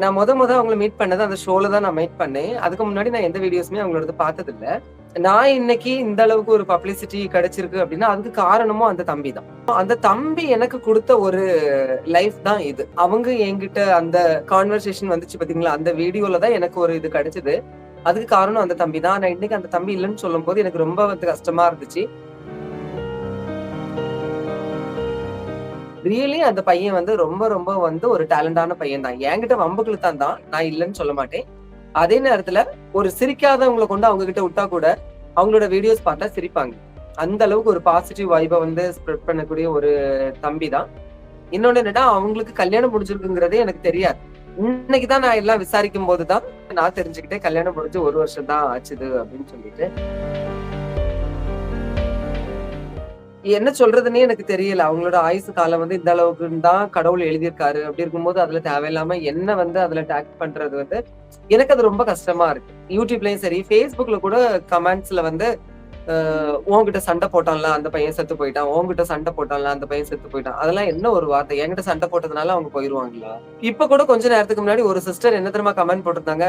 நான் முத முத அவங்கள மீட் பண்ணது அந்த ஷோல தான் நான் மீட் பண்ணேன். அதுக்கு முன்னாடி நான் எந்த வீடியோஸுமே அவங்களோட பார்த்தது இல்ல நான் இன்னைக்கு இந்த அளவுக்கு ஒரு பப்ளிசிட்டி கிடைச்சிருக்கு அப்படின்னா அதுக்கு காரணமும் அந்த தம்பி தான். அந்த தம்பி எனக்கு கொடுத்த ஒரு லைஃப் தான் இது. அவங்க என்கிட்ட அந்த கான்வர்சேஷன் வந்துச்சு பாத்தீங்களா? அந்த வீடியோல தான் எனக்கு ஒரு இது கிடைச்சது. அதுக்கு காரணம் அந்த தம்பி தான். நான் இன்னைக்கு அந்த தம்பி இல்லைன்னு சொல்லும் போது எனக்கு ரொம்ப வந்து கஷ்டமா இருந்துச்சு. ரியலி அந்த பையன் வந்து ரொம்ப ரொம்ப வந்து ஒரு டேலண்டான பையன் தான். என்கிட்ட வம்புக்கு தான் தான். நான் இல்லைன்னு சொல்ல மாட்டேன். அதே நேரத்துல ஒரு சிரிக்காதவங்களை கொண்டு அவங்க கிட்ட விட்டா கூட அவங்களோட வீடியோஸ் பார்த்தா சிரிப்பாங்க. அந்த அளவுக்கு ஒரு பாசிட்டிவ் வைபை வந்து ஸ்ப்ரெட் பண்ணக்கூடிய ஒரு தம்பி தான். இன்னொன்னு என்னன்னா அவங்களுக்கு கல்யாணம் முடிஞ்சிருக்குங்கிறதே எனக்கு தெரியாது. இன்னைக்கு தான் நான் எல்லாம் விசாரிக்கும் போது தான் நான் தெரிஞ்சுக்கிட்டேன். கல்யாணம் முடிஞ்சு ஒரு வருஷம் தான் ஆச்சுது அப்படின்னு சொல்லிட்டு. என்ன சொல்றதுன்னே எனக்கு தெரியல. அவங்களோட ஆயுசு காலம் வந்து இந்த அளவுக்கு தான் கடவுள் எழுதியிருக்காரு அப்படி இருக்கும்போது அதுல தேவையில்லாம என்ன வந்து அதுல டேக் பண்றது வந்து எனக்கு அது ரொம்ப கஷ்டமா இருக்கு. யூடியூப்லயும் சரி ஃபேஸ்புக்ல கூட கமெண்ட்ஸ்ல வந்து உங்ககிட்ட உன்கிட்ட சண்டை போட்டான்ல அந்த பையன் செத்து போயிட்டான் உன்கிட்ட சண்டை போட்டான்ல அந்த பையன் செத்து போயிட்டான். அதெல்லாம் என்ன ஒரு வார்த்தை? என்கிட்ட சண்டை போட்டதுனால அவங்க போயிருவாங்களா? இப்ப கூட கொஞ்ச நேரத்துக்கு முன்னாடி ஒரு சிஸ்டர் என்ன தெரியுமா கமெண்ட் போட்டிருந்தாங்க?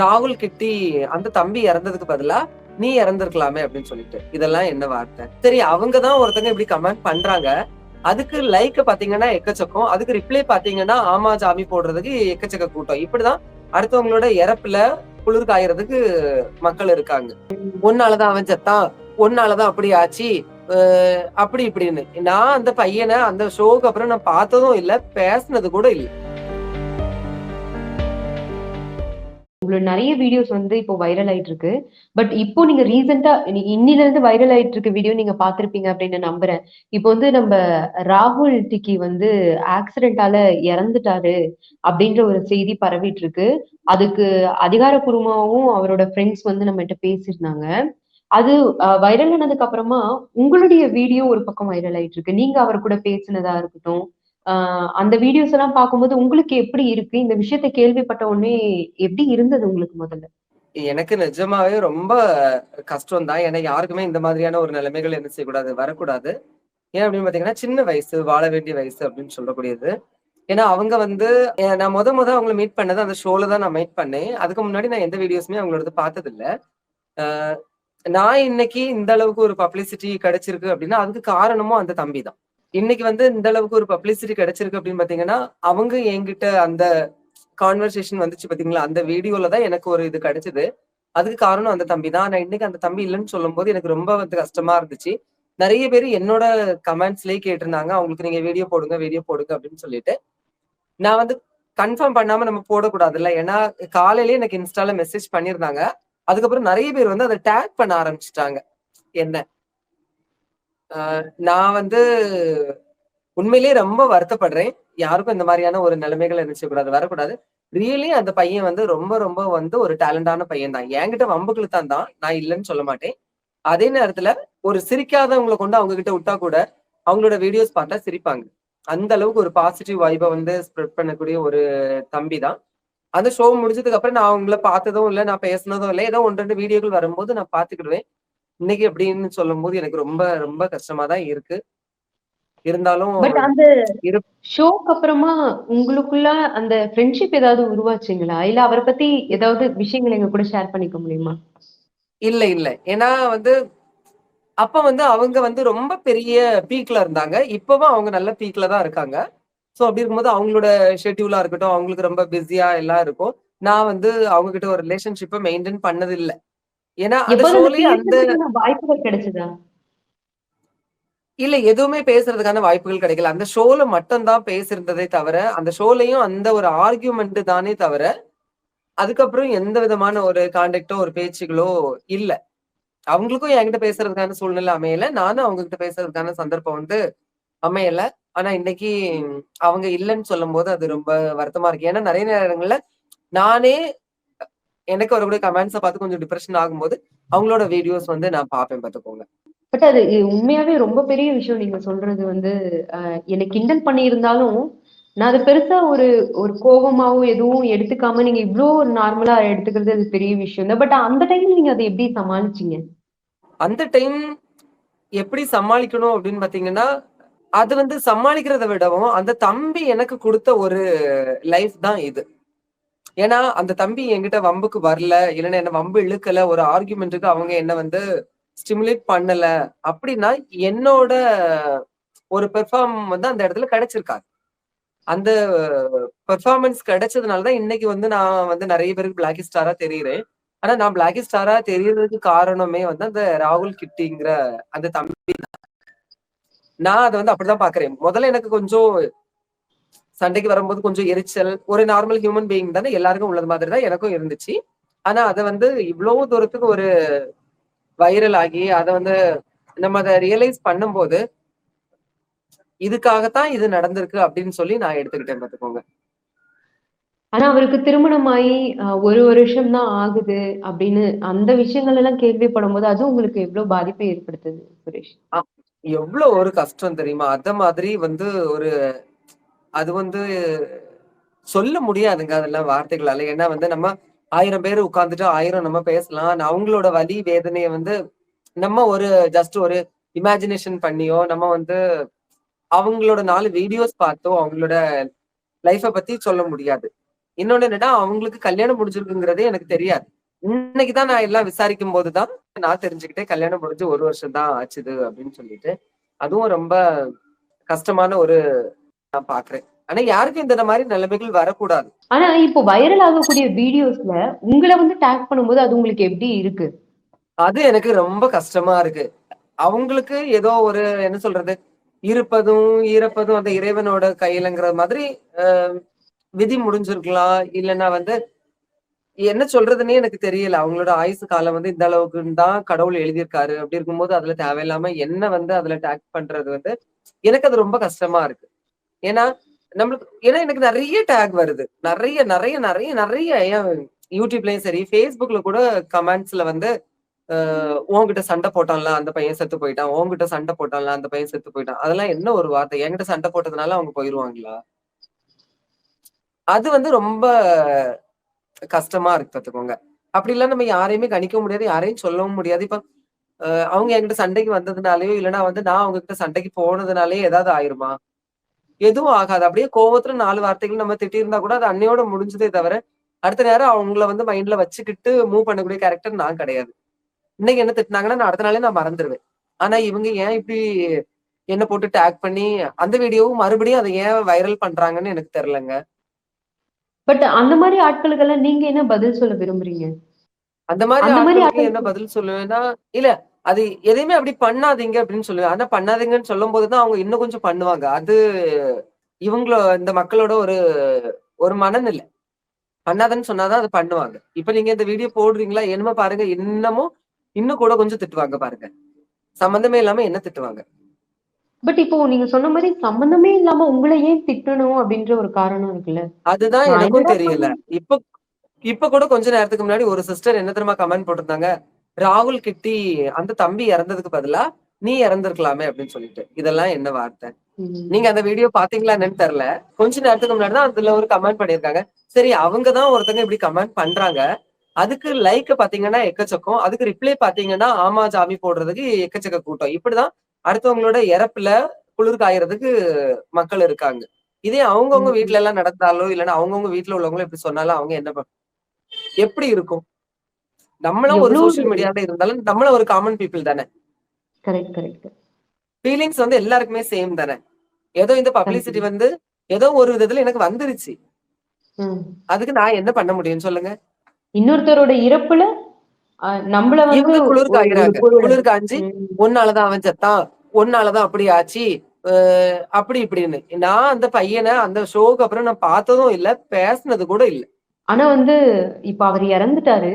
ராகுல் கிட்டி அந்த தம்பி இறந்ததுக்கு பதிலா நீ இறந்திருக்கலாமே அப்படின்னு சொல்லிட்டு. இதெல்லாம் என்ன வார்த்தை? சரி அவங்க தான் ஒருத்தங்க இப்படி கமெண்ட் பண்றாங்க. அதுக்கு லைக் பாத்தீங்கன்னா எக்கச்சக்கம். அதுக்கு ரிப்ளை பாத்தீங்கன்னா ஆமா ஜாமி போடுறதுக்கு எக்கச்சக்க கூட்டம். இப்படிதான் அடுத்தவங்களோட இறப்புல குளிர் காயறதுக்கு மக்கள் இருக்காங்க. ஒன்னாலதான் அவன் செத்தான். ஒன்னாலதான் அப்படி ஆச்சு. அப்படி இப்படின்னு. நான் அந்த பையனை அந்த ஷோக்கு அப்புறம் நான் பார்த்ததும் இல்ல பேசினது கூட இல்லை. இவ்வளவு நிறைய வீடியோஸ் வந்து இப்போ வைரல் ஆயிட்டு இருக்கு பட் இப்போ நீங்க ரீசெண்டா இன்னில இருந்து வைரல் ஆயிட்டு இருக்க வீடியோ நீங்க பாத்திருப்பீங்க அப்படின்னு நம்புறேன். இப்போ வந்து நம்ம ராகுல் டிக்கி வந்து ஆக்சிடென்டால இறந்துட்டாரு அப்படின்ற ஒரு செய்தி பரவிட்டு இருக்கு அதுக்கு அதிகாரப்பூர்வமாகவும் அவரோட ஃப்ரெண்ட்ஸ் வந்து நம்ம கிட்ட பேசியிருந்தாங்க. அது வைரல் ஆனதுக்கு அப்புறமா உங்களுடைய வீடியோ ஒரு பக்கம் வைரல் ஆயிட்டு இருக்கு நீங்க அவர் கூட பேசினதா இருக்கட்டும் ஆஹ் அந்த வீடியோஸ் எல்லாம் பார்க்கும்போது உங்களுக்கு எப்படி இருக்கு? இந்த விஷயத்தை கேள்விப்பட்ட உடனே எப்படி இருந்தது உங்களுக்கு முதல்ல? எனக்கு நிஜமாவே ரொம்ப கஷ்டம் தான் ஏன்னா யாருக்குமே இந்த மாதிரியான ஒரு நிலைமைகள் என்ன செய்யக்கூடாது வரக்கூடாது. ஏன் அப்படின்னு பாத்தீங்கன்னா சின்ன வயசு வாழ வேண்டிய வயசு அப்படின்னு சொல்லக்கூடியது. ஏன்னா அவங்க வந்து நான் முத முத அவங்கள மீட் பண்ணது அந்த ஷோல தான் நான் மீட் பண்ணேன். அதுக்கு முன்னாடி நான் எந்த வீடியோஸுமே அவங்களோட பார்த்தது இல்லை நான் இன்னைக்கு இந்த அளவுக்கு ஒரு பப்ளிசிட்டி கிடைச்சிருக்கு அப்படின்னா அதுக்கு காரணமும் அந்த தம்பி தான் இன்னைக்கு வந்து இந்த அளவுக்கு ஒரு பப்ளிசிட்டி கிடைச்சிருக்கு அப்படின்னு பாத்தீங்கன்னா அவங்க என்கிட்ட அந்த கான்வர்சேஷன் வந்துச்சு பாத்தீங்களா? அந்த வீடியோல தான் எனக்கு ஒரு இது கிடைச்சது. அதுக்கு காரணம் அந்த தம்பி தான். நான் இன்னைக்கு அந்த தம்பி இல்லைன்னு சொல்லும் போது எனக்கு ரொம்ப வந்து கஷ்டமா இருந்துச்சு. நிறைய பேர் என்னோட கமெண்ட்ஸ்லயே கேட்டிருந்தாங்க. அவங்களுக்கு நீங்க வீடியோ போடுங்க வீடியோ போடுங்க அப்படின்னு சொல்லிட்டு. நான் வந்து கன்ஃபார்ம் பண்ணாம நம்ம போடக்கூடாதுல்ல. ஏன்னா காலையிலேயே எனக்கு இன்ஸ்டால மெசேஜ் பண்ணியிருந்தாங்க. அதுக்கப்புறம் நிறைய பேர் வந்து அதை டேக் பண்ண ஆரம்பிச்சிட்டாங்க. என்ன? நான் வந்து உண்மையிலேயே ரொம்ப வருத்தப்படுறேன். யாருக்கும் இந்த மாதிரியான ஒரு நிலைமைகள் நினைச்சக்கூடாது வரக்கூடாது. ரியலி அந்த பையன் வந்து ரொம்ப ரொம்ப வந்து ஒரு டேலண்டான பையன் தான் என்கிட்ட வம்புக்கு தான் தான். நான் இல்லைன்னு சொல்ல மாட்டேன். அதே நேரத்துல ஒரு சிரிக்காதவங்களை கொண்டு அவங்க கிட்ட விட்டா கூட அவங்களோட வீடியோஸ் பார்த்தா சிரிப்பாங்க. அந்த அளவுக்கு ஒரு பாசிட்டிவ் வைபை வந்து ஸ்ப்ரெட் பண்ணக்கூடிய ஒரு தம்பி தான் அந்த ஷோ முடிஞ்சதுக்கு அப்புறம் நான் அவங்கள பார்த்ததும் இல்லை நான் பேசினதும் இல்லை ஏதோ ஒன்று ரெண்டு வீடியோக்கள் வரும்போது நான் பார்த்துக்கிடுவேன். இன்னைக்கு அப்படின்னு சொல்லும் போது எனக்கு ரொம்ப ரொம்ப கஷ்டமா தான் இருக்கு. இருந்தாலும் பட் அந்த ஷோக்கு அப்புறமா உங்களுக்குள்ள அந்த ஃப்ரெண்ட்ஷிப் ஏதாவது உருவாச்சுங்களா? இல்ல அவரை பத்தி ஏதாவது விஷயங்கள் எங்க கூட ஷேர் பண்ணிக்க முடியுமா? இல்ல இல்ல. ஏன்னா வந்து அப்ப வந்து அவங்க வந்து ரொம்ப பெரிய பீக்ல இருந்தாங்க. இப்பவும் அவங்க நல்ல பீக்ல தான் இருக்காங்க. சோ அப்படி இருக்கும்போது அவங்களோட ஷெட்யூலா இருக்கட்டும் அவங்களுக்கு ரொம்ப பிஸியா எல்லாம் இருக்கும். நான் வந்து அவங்க கிட்ட ஒரு ரிலேஷன்ஷிப்பை மெயின்டைன் பண்ணது இல்ல ஏன்னா வாய்ப்புகள் கிடைச்சதா? இல்ல எதுவுமே பேசுறதுக்கான வாய்ப்புகள் கிடைக்கல. அந்த ஷோல மட்டும் தான் பேசியிருந்ததே தவிர அந்த ஷோலயும் அந்த ஒரு ஆர்கியூமெண்ட் தானே தவிர அதுக்கப்புறம் எந்த விதமான ஒரு கான்டாக்டோ ஒரு பேச்சுகளோ இல்ல. அவங்களுக்கும் என்கிட்ட பேசுறதுக்கான சூழ்நிலை அமையல. நானும் அவங்க கிட்ட பேசுறதுக்கான சந்தர்ப்பம் வந்து அமையல. ஆனா இன்னைக்கு அவங்க இல்லைன்னு சொல்லும் போது அது ரொம்ப வருத்தமா இருக்கு. ஏன்னா நிறைய நேரங்கள்ல நானே எனக்கு வரக்கூடிய கமெண்ட்ஸை பார்த்து கொஞ்சம் டிப்ரெஷன் ஆகும்போது அவங்களோட வீடியோஸ் வந்து நான் பார்ப்பேன் பார்த்துக்கோங்க. பட் அது உண்மையாவே ரொம்ப பெரிய விஷயம் நீங்க சொல்றது வந்து என்னை கிண்டல் பண்ணியிருந்தாலும் நான் அதை பெருசா ஒரு ஒரு கோபமாவோ எதுவும் எடுத்துக்காம நீங்க இவ்ளோ நார்மலா எடுத்துக்கிறது அது பெரிய விஷயம் தான். பட் அந்த டைம்ல நீங்க அதை எப்படி சமாளிச்சீங்க? அந்த டைம் எப்படி சமாளிக்கணும் அப்படின்னு பாத்தீங்கன்னா அது வந்து சமாளிக்கிறத விடவும் அந்த தம்பி எனக்கு கொடுத்த ஒரு லைஃப் தான் இது. ஏன்னா அந்த தம்பி என்கிட்ட வம்புக்கு வரல இல்லைன்னா என்ன வம்பு இழுக்கல ஒரு ஆர்குமெண்ட்டுக்கு அவங்க என்ன வந்து ஸ்டிமுலேட் பண்ணல அப்படின்னா என்னோட ஒரு பெர்ஃபார்ம் வந்து அந்த இடத்துல கிடைச்சிருக்காது. அந்த பெர்ஃபார்மன்ஸ் கிடைச்சதுனால தான் இன்னைக்கு வந்து நான் வந்து நிறைய பேருக்கு பிளாக் ஸ்டாரா தெரியுறேன். ஆனா நான் பிளாக் ஸ்டாரா தெரியறதுக்கு காரணமே வந்து அந்த ராகுல் கிட்டிங்கிற அந்த தம்பி நான் அதை வந்து அப்படிதான் பாக்குறேன். முதல்ல எனக்கு கொஞ்சம் சண்டைக்கு வரும்போது கொஞ்சம் எரிச்சல் ஒரு நார்மல் ஹியூமன் பீயிங் தானே எல்லாருக்கும் உள்ளது மாதிரி தான் எனக்கும் இருந்துச்சு. ஆனா அதை வந்து இவ்வளவு தூரத்துக்கு ஒரு வைரல் ஆகி அதை வந்து நம்ம அதை ரியலைஸ் பண்ணும்போது இதுக்காகத்தான் இது நடந்திருக்கு அப்படின்னு சொல்லி நான் எடுத்துக்கிட்டேன் பார்த்துக்கோங்க. ஆனா அவருக்கு திருமணமாயி அஹ், ஒரு வருஷம் தான் ஆகுது அப்படின்னு அந்த விஷயங்கள் எல்லாம் கேள்விப்படும் போது அது உங்களுக்கு எவ்வளவு பாதிப்பை ஏற்படுத்துது சுரேஷ்? எவ்வளவு ஒரு கஷ்டம் தெரியுமா? அத மாதிரி வந்து ஒரு அது வந்து சொல்ல முடியாதுங்க அதெல்லாம் வார்த்தைகளால. ஏன்னா வந்து நம்ம ஆயிரம் பேர் உட்காந்துட்டு ஆயிரம் நம்ம பேசலாம். அவங்களோட வலி வேதனையை வந்து நம்ம ஒரு ஜஸ்ட் ஒரு இமேஜினேஷன் பண்ணியோ நம்ம வந்து அவங்களோட நாலு வீடியோஸ் பார்த்தோ அவங்களோட லைஃப்பை பத்தி சொல்ல முடியாது. இன்னொன்னு என்னன்னா அவங்களுக்கு கல்யாணம் முடிஞ்சிருக்குங்கிறதே எனக்கு தெரியாது. இன்னைக்குதான் நான் எல்லாம் விசாரிக்கும் போதுதான் நான் தெரிஞ்சுக்கிட்டேன். கல்யாணம் முடிஞ்சு ஒரு வருஷம் தான் ஆச்சுது அப்படின்னு சொல்லிட்டு. அதுவும் ரொம்ப கஷ்டமான ஒரு நான் பாக்குறேன் ஆனா யாருக்கும் இந்த மாதிரி நிலைமைகள் வரக்கூடாது. ஆனா இப்போ வைரல் ஆகக்கூடிய வீடியோஸ்ல உங்களை வந்து டேக் பண்ணும்போது அது உங்களுக்கு எப்படி இருக்கு? அது எனக்கு ரொம்ப கஷ்டமா இருக்கு. அவங்களுக்கு ஏதோ ஒரு என்ன சொல்றது இருப்பதும் ஈரப்பதும் அந்த இறைவனோட கையிலங்கிற மாதிரி விதி முடிஞ்சிருக்கலாம். இல்லைன்னா வந்து என்ன சொல்றதுன்னே எனக்கு தெரியல. அவங்களோட ஆயுசு காலம் வந்து இந்த அளவுக்கு தான் கடவுள் எழுதியிருக்காரு. அப்படி இருக்கும்போது அதுல தேவையில்லாம என்ன வந்து அதுல டேக் பண்றது வந்து எனக்கு அது ரொம்ப கஷ்டமா இருக்கு. ஏன்னா நம்மளுக்கு ஏன்னா எனக்கு நிறைய டேக் வருது. நிறைய நிறைய நிறைய நிறைய ஏன் யூடியூப்லயும் சரி ஃபேஸ்புக்ல கூட கமெண்ட்ஸ்ல வந்து உங்ககிட்ட உன்கிட்ட சண்டை போட்டான்ல அந்த பையன் செத்து போயிட்டான். உங்ககிட்ட சண்டை போட்டான்ல அந்த பையன் செத்து போயிட்டான். அதெல்லாம் என்ன ஒரு வார்த்தை? என்கிட்ட சண்டை போட்டதுனால அவங்க போயிருவாங்களா? அது வந்து ரொம்ப கஷ்டமா இருக்கு பார்த்துக்கோங்க. அப்படி இல்ல நம்ம யாரையுமே கணிக்க முடியாது யாரையும் சொல்லவும் முடியாது. இப்ப அவங்க என்கிட்ட சண்டைக்கு வந்ததுனாலயோ இல்லைன்னா வந்து நான் அவங்க கிட்ட சண்டைக்கு போனதுனாலயே ஏதாவது ஆயிருமா? எதுவும் ஆகாது. அப்படியே கோவத்துல நாலு வார்த்தைகள் நம்ம திட்டியிருந்தா கூட அது அன்னையோட முடிஞ்சதே தவிர அடுத்த நேரம் அவங்கள வந்து மைண்ட்ல வச்சுக்கிட்டு மூவ் பண்ணக்கூடிய கேரக்டர் நான் கிடையாது. இன்னைக்கு என்ன திட்டினாங்கன்னா நான் அடுத்த நாளே நான் மறந்துடுவேன் ஆனா இவங்க ஏன் இப்படி என்ன போட்டு டேக் பண்ணி அந்த வீடியோவும் மறுபடியும் அதை ஏன் வைரல் பண்றாங்கன்னு எனக்கு தெரியலங்க. பட் அந்த மாதிரி ஆட்களுக்கெல்லாம் நீங்க என்ன பதில் சொல்ல விரும்புறீங்க? அந்த மாதிரி ஆட்களுக்கு ஆட்கள் என்ன பதில் சொல்லுவேன்னா இல்ல அது எதையுமே அப்படி பண்ணாதீங்க அப்படின்னு சொல்லுவேன். ஆனா பண்ணாதீங்கன்னு சொல்லும் போதுதான் அவங்க இன்னும் கொஞ்சம் பண்ணுவாங்க. அது இவங்களோ இந்த மக்களோட ஒரு ஒரு மனநிலை. பண்ணாதன்னு சொன்னாதான் அதை பண்ணுவாங்க. இப்ப நீங்க இந்த வீடியோ போடுறீங்களா என்னமோ பாருங்க இன்னமும் இன்னும் கூட கொஞ்சம் திட்டுவாங்க பாருங்க. சம்பந்தமே இல்லாம என்ன திட்டுவாங்க? பட் இப்போ நீங்க சொன்ன மாதிரி சம்பந்தமே இல்லாம உங்களை ஏன் திட்டணும் அப்படின்ற ஒரு காரணம் இருக்குல்ல? அதுதான் எனக்கும் தெரியல. இப்ப இப்ப கூட கொஞ்ச நேரத்துக்கு முன்னாடி ஒரு சிஸ்டர் என்ன தெரியுமா கமெண்ட் போட்டிருந்தாங்க? ராகுல் கிட்டி அந்த தம்பி இறந்ததுக்கு பதிலா நீ இறந்திருக்கலாமே அப்படின்னு சொல்லிட்டு. இதெல்லாம் என்ன வார்த்தை. நீங்க அந்த வீடியோ பாத்தீங்களா என்னன்னு தெரியல. கொஞ்ச நேரத்துக்கு முன்னாடி தான் அதுல ஒரு கமெண்ட் பண்ணிருக்காங்க சரி அவங்க தான் ஒருத்தங்க இப்படி கமெண்ட் பண்றாங்க. அதுக்கு லைக் பாத்தீங்கன்னா எக்கச்சக்கம். அதுக்கு ரிப்ளை பாத்தீங்கன்னா ஆமா ஜாமி போடுறதுக்கு எக்கச்சக்க கூட்டம். இப்படிதான் அடுத்தவங்களோட இறப்புல குளிர் காயறதுக்கு மக்கள் இருக்காங்க. இதே அவங்கவுங்க ம். வீட்ல எல்லாம் நடந்தாலோ இல்லைன்னா அவங்கவுங்க வீட்ல உள்ளவங்களும் இப்படி சொன்னாலும் அவங்க என்ன எப்படி இருக்கும்? நம்மளும் ஒரு சோஷியல் மீடியால இருந்தாலும் நம்மளும் ஒரு காமன் பீப்புள் தானே. கரெக்ட் கரெக்ட் ஃபீலிங்ஸ் வந்து எல்லாருக்குமே சேம் தானே. ஏதோ இந்த பப்ளிசிட்டி வந்து ஏதோ ஒரு விதத்துல எனக்கு வந்துருச்சு. அதுக்கு நான் என்ன பண்ண முடியும் சொல்லுங்க? இன்னொருத்தரோட இறப்புல நம்மள வந்து குளிர் காய்கிறாங்க குளிர் காஞ்சி ம். ஒன்னாலதான் அவன் செத்தான். ஒன்னாலதான் அப்படி ஆச்சு. அப்படி இப்படின்னு. நான் அந்த பையனை அந்த ஷோக்கு அப்புறம் நான் பார்த்ததும் இல்ல பேசுனது கூட இல்ல. ஆனா வந்து இப்ப அவர் இறந்துட்டாரு.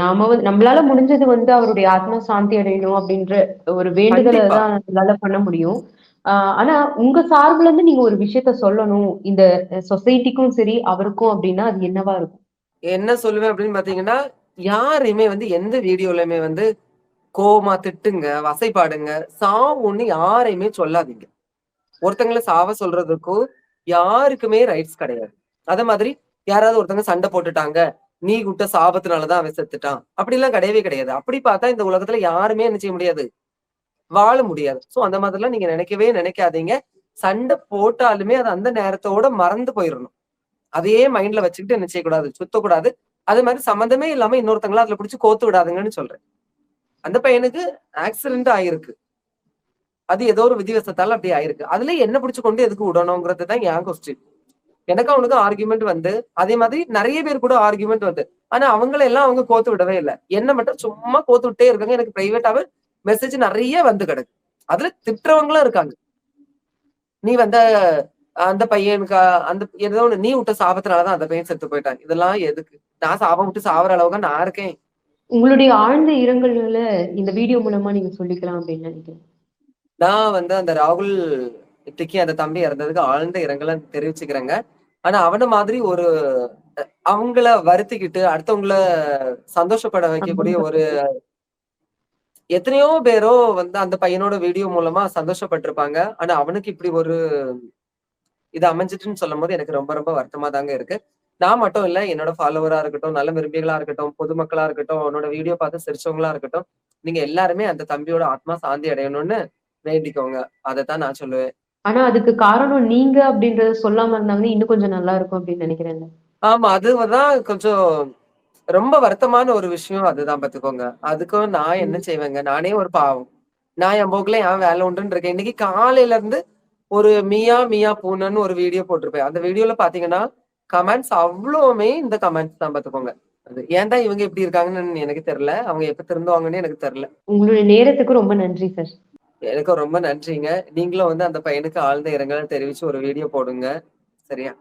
நாம வந்து நம்மளால முடிஞ்சது வந்து அவருடைய ஆத்மா சாந்தி அடையணும் அப்படின்ற ஒரு வேண்டுதலை. தான் நம்மளால பண்ண முடியும். ஆஹ் ஆனா உங்க சார்புல இருந்து நீங்க ஒரு விஷயத்த சொல்லணும். இந்த சொசைட்டிக்கும் சரி அவருக்கும் அப்படின்னா அது என்னவா இருக்கும்? என்ன சொல்லுவேன் அப்படின்னு பாத்தீங்கன்னா யாரையுமே வந்து எந்த வீடியோலயுமே வந்து கோவமா திட்டுங்க வசைப்பாடுங்க சாவுன்னு யாரையுமே சொல்லாதீங்க. ஒருத்தங்களை சாவ சொல்றதுக்கும் யாருக்குமே ரைட்ஸ் கிடையாது. அதே மாதிரி யாராவது ஒருத்தங்க சண்டை போட்டுட்டாங்க நீ குட்ட சாபத்தினாலதான் அவன் செத்துட்டான். அப்படி எல்லாம் கிடையவே கிடையாது. அப்படி பார்த்தா இந்த உலகத்துல யாருமே என்ன செய்ய முடியாது? வாழ முடியாது. சோ அந்த மாதிரிலாம் நீங்க நினைக்கவே நினைக்காதீங்க. சண்டை போட்டாலுமே அது அந்த நேரத்தோட மறந்து போயிடணும் அதையே மைண்ட்ல வச்சுக்கிட்டு என்ன செய்யக்கூடாது? சுத்தக்கூடாது. அது மாதிரி சம்மந்தமே இல்லாம இன்னொருத்தங்களா அதுல பிடிச்சி கோத்து விடாதுங்கன்னு சொல்றேன். அந்த பையனுக்கு ஆக்சிடென்ட் ஆயிருக்கு. அது ஏதோ ஒரு விதிவசத்தால அப்படி ஆயிருக்கு. அதுல என்ன பிடிச்சு கொண்டு எதுக்கு விடணுங்கிறது தான் என் கொஸ்டின் எனக்கு அவனுக்கு ஆர்குமெண்ட் வந்து அதே மாதிரி நிறைய பேர் கூட ஆர்குமெண்ட் வந்து. ஆனா அவங்கள எல்லாம் அவங்க கோத்து விடவே இல்லை. என்ன மட்டும் சும்மா கோத்து விட்டே இருக்காங்க. எனக்கு பிரைவேட்டாவே மெசேஜ் நிறைய வந்து கிடக்கு. அதுல திட்டுறவங்களும் இருக்காங்க. நீ வந்த அந்த பையனுக்கு அந்த ஏதோ ஒண்ணு நீ விட்ட சாபத்தினாலதான் அந்த பையன் செத்து போயிட்டான். இதெல்லாம் எதுக்கு? நான் சாபம் விட்டு சாவற அளவுக்கு நான் இருக்கேன். உங்களுடைய ஆழ்ந்த இரங்கல்களை இந்த வீடியோ மூலமா நீங்க சொல்லிக்கலாம் அப்படின்னு நினைக்கிறேன். நான் வந்து அந்த ராகுல் திக்கி அந்த தம்பி இறந்ததுக்கு ஆழ்ந்த இரங்கலை தெரிவிச்சுக்கிறேங்க. ஆனா அவன மாதிரி ஒரு அவங்கள வருத்திக்கிட்டு அடுத்தவங்கள சந்தோஷப்பட வைக்கக்கூடிய ஒரு எத்தனையோ பேரோ வந்து அந்த பையனோட வீடியோ மூலமா சந்தோஷப்பட்டிருப்பாங்க. ஆனா அவனுக்கு இப்படி ஒரு இது அமைஞ்சிட்டுன்னு சொல்லும் போது எனக்கு ரொம்ப ரொம்ப வருத்தமா தாங்க இருக்கு. நான் மட்டும் இல்ல என்னோட ஃபாலோவரா இருக்கட்டும் நல்ல விரும்பிகளா இருக்கட்டும் பொதுமக்களா இருக்கட்டும் அவனோட வீடியோ பார்த்து சிரிச்சவங்களா இருக்கட்டும் நீங்க எல்லாருமே அந்த தம்பியோட ஆத்மா சாந்தி அடையணும்னு வேண்டிக்கோங்க. அதைத்தான் நான் சொல்லுவேன். ஆனா அதுக்கு காரணம் நீங்க அப்படின்றத சொல்லாம இருந்தாங்கன்னா இன்னும் கொஞ்சம் நல்லா இருக்கும் அப்படின்னு நினைக்கிறேன் ஆமா அதுதான் கொஞ்சம் ரொம்ப வருத்தமான ஒரு விஷயம் அதுதான் பாத்துக்கோங்க அதுக்கும் நான் என்ன செய்வேங்க? நானே ஒரு பாவம். நான் என் போக்குல என் வேலை உண்டுன்னு இருக்கேன். இன்னைக்கு காலையில இருந்து ஒரு மியா மியா பூனன்னு ஒரு வீடியோ போட்டிருப்பேன். அந்த வீடியோல பாத்தீங்கன்னா கமெண்ட்ஸ் அவ்வளவுமே இந்த கமெண்ட்ஸ் தான் பாத்துக்கோங்க அது ஏன் தான் இவங்க இப்படி இருக்காங்கன்னு எனக்கு தெரியல. அவங்க எப்ப திருந்துவாங்கன்னு எனக்கு தெரியல. உங்களுடைய நேரத்துக்கு ரொம்ப நன்றி சார் எனக்கு ரொம்ப நன்றிங்க. நீங்களும் வந்து அந்த பையனுக்கு ஆழ்ந்த இரங்கலை தெரிவிச்சு ஒரு வீடியோ போடுங்க. சரியா?